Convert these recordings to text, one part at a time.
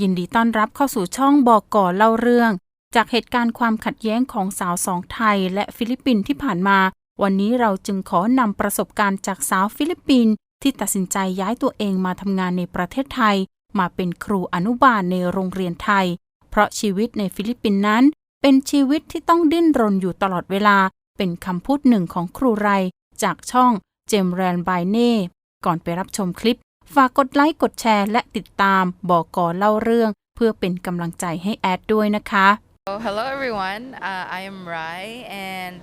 ยินดีต้อนรับเข้าสู่ช่องบอกก่อเล่าเรื่อง จากเหตุการณ์ความขัดแย้งของสาวสองไทยและฟิลิปปินส์ที่ผ่านมา วันนี้เราจึงขอนำประสบการณ์จากสาวฟิลิปปินส์ที่ตัดสินใจย้ายตัวเองมาทำงานในประเทศไทย มาเป็นครูอนุบาลในโรงเรียนไทย เพราะชีวิตในฟิลิปปินส์นั้น เป็นชีวิตที่ต้องดิ้นรนอยู่ตลอดเวลา เป็นคำพูดหนึ่งของครูไร จากช่องเจมแรนบเน่ก่อนไปรับชมคลิป ฝากกดไลค์กดแชร์และติดตามบอกกอเล่าเรื่อง เพื่อเป็นกำลังใจให้แอดด้วยนะคะ Oh, hello everyone. Uh, I am Rai and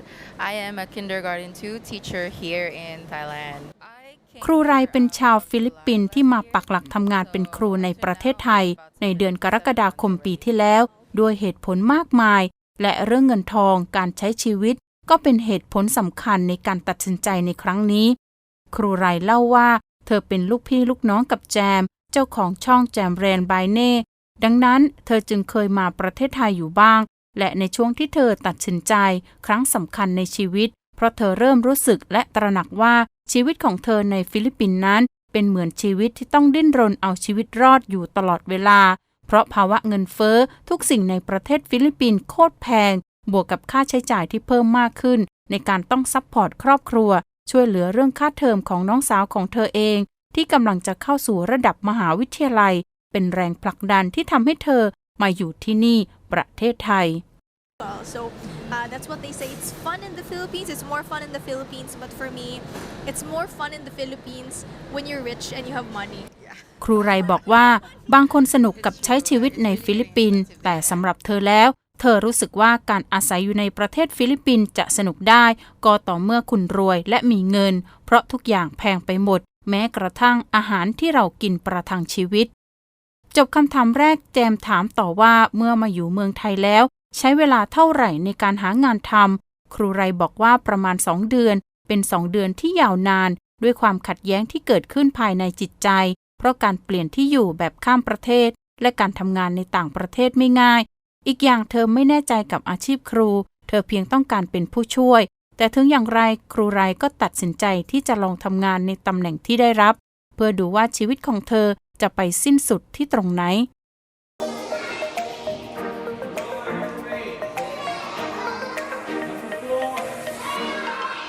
I am a kindergarten 2 teacher here in Thailand. I came ครูไร here, เป็น uh, ชาวฟิลิปปินส์ที่มาปักหลักทำงานเป็นครูในประเทศไทย ในเดือนกรกฎาคมปีที่แล้ว ด้วยเหตุผลมากมาย และเรื่องเงินทองการใช้ชีวิต ก็เป็นเหตุผลสำคัญในการตัดสินใจในครั้งนี้ ครูไรเล่าว่า เธอเป็นลูกพี่ลูกน้องกับแจม เจ้าของช่องแจมแรนบายเน่ ดังนั้นเธอจึงเคยมาประเทศไทยอยู่บ้าง และในช่วงที่เธอตัดสินใจครั้งสำคัญในชีวิต เพราะเธอเริ่มรู้สึกและตระหนักว่าชีวิตของเธอในฟิลิปปินส์นั้น เป็นเหมือนชีวิตที่ต้องดิ้นรนเอาชีวิตรอดอยู่ตลอดเวลา เพราะภาวะเงินเฟ้อทุกสิ่งในประเทศฟิลิปปินส์โคตรแพง บวกกับค่าใช้จ่ายที่เพิ่มมากขึ้น ในการต้องซัพพอร์ตครอบครัว ช่วยเหลือเรื่องค่าเทอมของน้องสาวของเธอเอง ที่กำลังจะเข้าสู่ระดับมหาวิทยาลัย เป็นแรงผลักดันที่ทำให้เธอมาอยู่ที่นี่ประเทศไทย well. So uh, that's what they say. It's fun in the Philippines. It's more fun in the Philippines. But for me, it's more fun in the Philippines when you're rich and you have money. ครูไรบอกว่า บางคนสนุกกับใช้ชีวิตในฟิลิปปินส์แต่สำหรับเธอแล้ว เธอรู้สึกว่าการอาศัยอยู่ในประเทศฟิลิปปินส์จะสนุกได้ ก็ต่อเมื่อคุณรวยและมีเงิน เพราะทุกอย่างแพงไปหมด แม้กระทั่งอาหารที่เรากินประทังชีวิต จบคำถามแรกแจมถามต่อว่าเมื่อมาอยู่เมืองไทยแล้ว ใช้เวลาเท่าไหร่ในการหางานทำครูไรบอกว่าประมาณสองเดือน เป็นสองเดือนที่ยาวนาน ด้วยความขัดแย้งที่เกิดขึ้นภายในจิตใจ เพราะการเปลี่ยนที่อยู่แบบข้ามประเทศ และการทำงานในต่างประเทศไม่ง่าย อีกอย่างเธอไม่แน่ใจกับอาชีพครู เธอเพียงต้องการเป็นผู้ช่วย แต่ถึงอย่างไรครูไรก็ตัดสินใจที่จะลองทำงานในตำแหน่งที่ได้รับ เพื่อดูว่าชีวิตของเธอจะไปสิ้นสุดที่ตรงไหน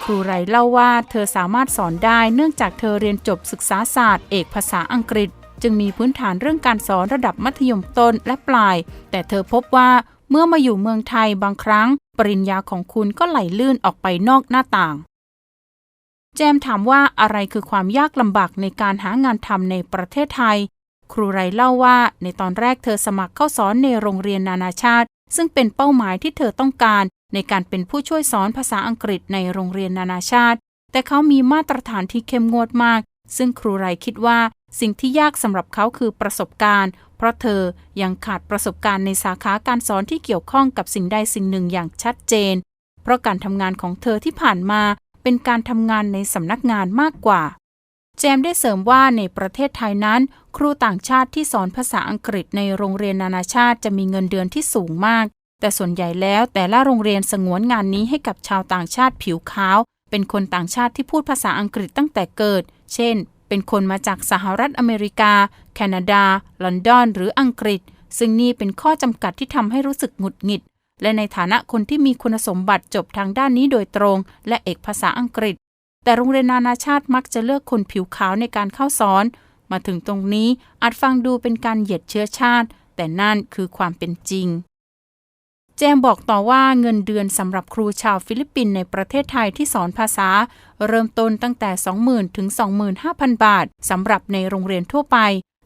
ครูไรเล่าว่าเธอสามารถสอนได้เนื่องจากเธอเรียนจบศึกษาศาสตร์ เอกภาษาอังกฤษ จึงมีพื้นฐานเรื่องการสอนระดับมัธยมต้นและปลาย แต่เธอพบว่าเมื่อมาอยู่เมืองไทยบางครั้ง ปริญญาของคุณก็ไหลลื่นออกไปนอกหน้าต่าง แจมถามว่าอะไรคือความยากลำบากในการหางานทำในประเทศไทย ครูไรเล่าว่าในตอนแรกเธอสมัครเข้าสอนในโรงเรียนนานาชาติ ซึ่งเป็นเป้าหมายที่เธอต้องการ ในการเป็นผู้ช่วยสอนภาษาอังกฤษในโรงเรียนนานาชาติ แต่เขามีมาตรฐานที่เข้มงวดมาก ซึ่งครูไรคิดว่า สิ่งที่ยากสำหรับเขาคือประสบการณ์ เพราะเธอยังขาดประสบการณ์ในสาขาการสอนที่เกี่ยวข้องกับสิ่งใดสิ่งหนึ่งอย่างชัดเจน เพราะการทำงานของเธอที่ผ่านมาเป็นการทำงานในสำนักงานมากกว่า แจมได้เสริมว่าในประเทศไทยนั้น ครูต่างชาติที่สอนภาษาอังกฤษในโรงเรียนนานาชาติจะมีเงินเดือนที่สูงมาก แต่ส่วนใหญ่แล้วแต่ละโรงเรียนสงวนงานนี้ให้กับชาวต่างชาติผิวขาว เป็นคนต่างชาติที่พูดภาษาอังกฤษตั้งแต่เกิด เช่น เป็นคนมาจากสหรัฐอเมริกา แคนาดา ลอนดอน หรืออังกฤษ ซึ่งนี่เป็นข้อจำกัดที่ทำให้รู้สึกหงุดหงิด และในฐานะคนที่มีคุณสมบัติจบทางด้านนี้โดยตรง และเอกภาษาอังกฤษ แต่โรงเรียนนานาชาติมักจะเลือกคนผิวขาวในการเข้าสอน มาถึงตรงนี้อาจฟังดูเป็นการเหยียดเชื้อชาติ แต่นั่นคือความเป็นจริง จมบอกต่อว่าเงินเดือนสำหรับครูชาวฟิลิปปินส์ในประเทศไทยที่สอนภาษา เริ่มต้นตั้งแต่ 20,000 ถึง 25,000 บาทสำหรับในโรงเรียนทั่วไป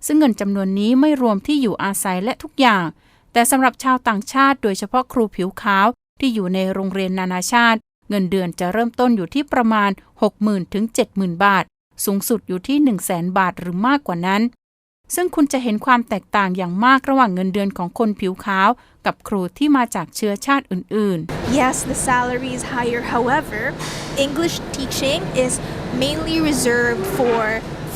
ซึ่งเงินจำนวนนี้ไม่รวมที่อยู่อาศัยและทุกอย่าง แต่สำหรับชาวต่างชาติ โดยเฉพาะครูผิวขาว ที่อยู่ในโรงเรียนนานาชาติ เงินเดือนจะเริ่มต้นอยู่ที่ประมาณ 60,000 ถึง 70,000 บาท สูงสุดอยู่ที่ 100,000 บาทหรือมากกว่านั้น ซึ่งคุณจะเห็นความแตกต่างอย่างมากระหว่างเงินเดือนของคนผิวขาว กับครูที่มาจากเชื้อชาติอื่นๆ Yes, the salary is higher. However, English teaching is mainly reserved for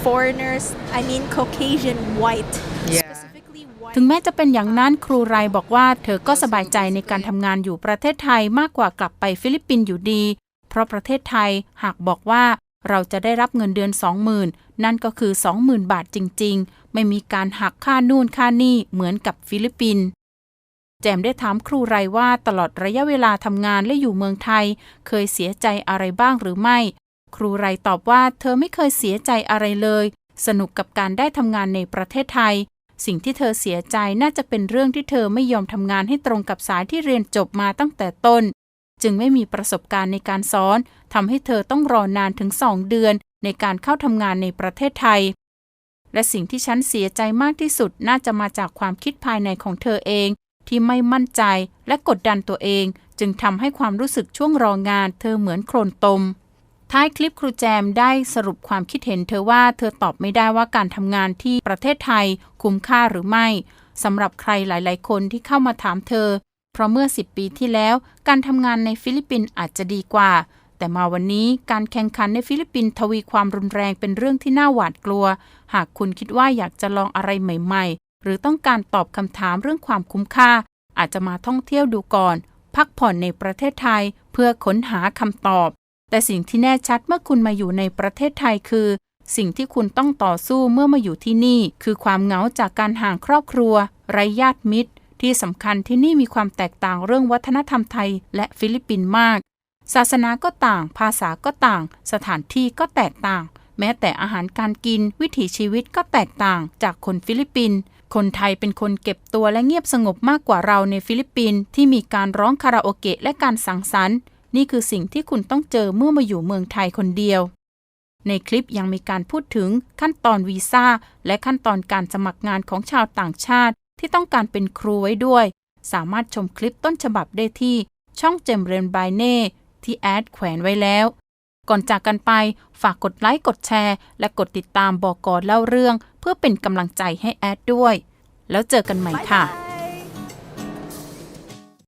foreigners. I mean, Caucasian white. Yeah. Specifically white. ถึงแม้จะเป็นอย่างนั้นครูไรบอกว่า เธอก็สบายใจในการทำงานอยู่ประเทศไทยมากกว่ากลับไปฟิลิปปินส์อยู่ดี เพราะประเทศไทยหากบอกว่า เราจะได้รับเงินเดือน 20,000 นั่นก็คือ 20,000 บาทจริง ๆ ไม่มีการหักค่านู่นค่านี่เหมือนกับฟิลิปปินส์แจมได้ถามครูไรว่าตลอดระยะเวลาทำงานและอยู่เมืองไทย เคยเสียใจอะไรบ้างหรือไม่ ครูไรตอบว่าเธอไม่เคยเสียใจอะไรเลย สนุกกับการได้ทำงานในประเทศไทย สิ่งที่เธอเสียใจน่าจะเป็นเรื่องที่เธอไม่ยอมทำงานให้ตรงกับสายที่เรียนจบมาตั้งแต่ต้น จึงไม่มีประสบการณ์ในการสอนทำให้เธอต้องรอนานถึงสองเดือนในการเข้าทำงานในประเทศไทย และสิ่งที่ฉันเสียใจมากที่สุดน่าจะมาจากความคิดภายในของเธอเอง ที่ไม่มั่นใจและกดดันตัวเอง จึงทำให้ความรู้สึกช่วงรองาน เธอเหมือนโคลนตม ท้ายคลิปครูแจมได้สรุปความคิดเห็นเธอว่าเธอตอบไม่ได้ว่าการทำงานที่ประเทศไทย คุ้มค่าหรือไม่สำหรับใครหลาย ๆ คนที่เข้ามาถามเธอ เพราะเมื่อ 10 ปีที่แล้ว การทำงานในฟิลิปปินส์อาจจะดีกว่า แต่มาวันนี้การแข่งขันในฟิลิปปินส์ทวีความรุนแรงเป็นเรื่องที่น่าหวาดกลัว หากคุณคิดว่าอยากจะลองอะไรใหม่ ๆ หรือต้องการตอบคำถามเรื่องความคุ้มค่า อาจจะมาท่องเที่ยวดูก่อน พักผ่อนในประเทศไทย เพื่อค้นหาคำตอบ แต่สิ่งที่แน่ชัดเมื่อคุณมาอยู่ในประเทศไทยคือสิ่งที่คุณต้องต่อสู้เมื่อมาอยู่ที่นี่ คือความเหงาจากการห่างครอบครัว ไร้ญาติมิตร ที่สำคัญที่นี่มีความแตกต่างเรื่องวัฒนธรรมไทยและฟิลิปปินส์มาก ศาสนาก็ต่าง ภาษาก็ต่าง สถานที่ก็แตกต่าง แม้แต่อาหารการกิน วิถีชีวิตก็แตกต่างจากคนฟิลิปปินส์คนไทยเป็นคนเก็บตัวและเงียบสงบมากกว่าเราในฟิลิปปินส์ที่มีการร้องคาราโอเกะและการสังสรรค์นี่คือสิ่งที่คุณต้องเจอเมื่อมาอยู่เมืองไทยคนเดียว ในคลิปยังมีการพูดถึงขั้นตอนวีซ่าและขั้นตอนการสมัครงานของชาวต่างชาติ ที่ต้องการเป็นครูไว้ด้วย สามารถชมคลิปต้นฉบับได้ที่ช่องเจมเรนบายเน่ที่แอดแขวนไว้แล้ว ก่อนจากกันไปฝากกดไลค์กดแชร์ และกดติดตามบอกกอเล่าเรื่อง เพื่อเป็นกำลังใจให้แอดด้วย แล้วเจอกันใหม่ค่ะ